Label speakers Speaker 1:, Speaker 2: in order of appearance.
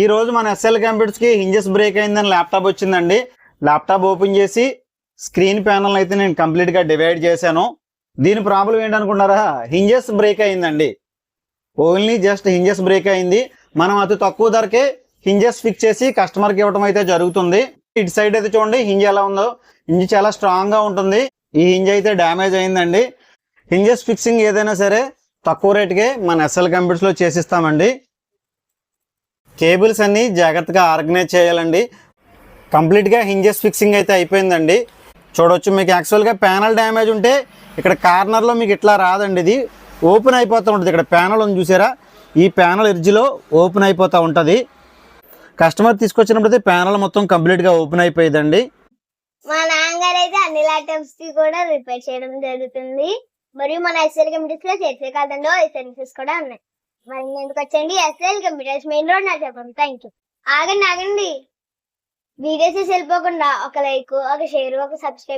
Speaker 1: ఈ రోజు మన ఎస్ఎల్ కంప్యూటర్స్కి హింజెస్ బ్రేక్ అయిందని ల్యాప్టాప్ వచ్చిందండి. ల్యాప్టాప్ ఓపెన్ చేసి స్క్రీన్ ప్యానల్ అయితే నేను కంప్లీట్గా డివైడ్ చేశాను. దీని ప్రాబ్లం ఏంటనుకున్నారా? హింజెస్ బ్రేక్ అయిందండి. ఓన్లీ జస్ట్ హింజెస్ బ్రేక్ అయింది. మనం అతి తక్కువ ధరకే హింజెస్ ఫిక్స్ చేసి కస్టమర్కి ఇవ్వడం అయితే జరుగుతుంది. ఇటు సైడ్ అయితే చూడండి హింజ్ ఎలా ఉందో. హింజ్ చాలా స్ట్రాంగ్గా ఉంటుంది. ఈ హింజ్ అయితే డ్యామేజ్ అయిందండి. హింజెస్ ఫిక్సింగ్ ఏదైనా సరే తక్కువ రేటుకే మన ఎస్ఎల్ కంప్యూటర్స్లో చేసిస్తామండి. కేబుల్స్ అన్ని జాగ్రత్తగా ఆర్గనైజ్ చేయాలండి. కంప్లీట్గా హింజెస్ ఫిక్సింగ్ అయితే అయిపోయిందండి. చూడవచ్చు మీకు యాక్చువల్గా ప్యానల్ డ్యామేజ్ ఉంటే ఇక్కడ కార్నర్లో మీకు ఇట్లా రాదండి ఇది. ఓపెన్ అయిపోతూ ఉంటుంది. ఇక్కడ ప్యానల్ ఉంది చూసారా? ఈ ప్యానల్ ఎడ్జ్లో ఓపెన్ అయిపోతూ ఉంటుంది. కస్టమర్ తీసుకొచ్చినప్పుడు ప్యానల్ మొత్తం కంప్లీట్గా ఓపెన్ అయిపోయిందండి.
Speaker 2: మా నాన్నగారు అయితే అన్ని ల్యాప్టాప్స్కి కూడా రిపేర్ చేయడం జరుగుతుంది. మరియు మన ఎస్ఎల్ కమిటీస్లో చేసే కాదండి సర్వీసెస్ కూడా ఉన్నాయి. ఎందుకు వచ్చండి ఎస్ఎల్ కంప్యూటర్స్ మెయిన్ రోడ్ నా చెప్పండి థ్యాంక్ యూ ఆగండి ఆగండి. వీడియోస్ వెళ్ళిపోకుండా ఒక లైక్ ఒక షేర్ ఒక సబ్స్క్రైబ్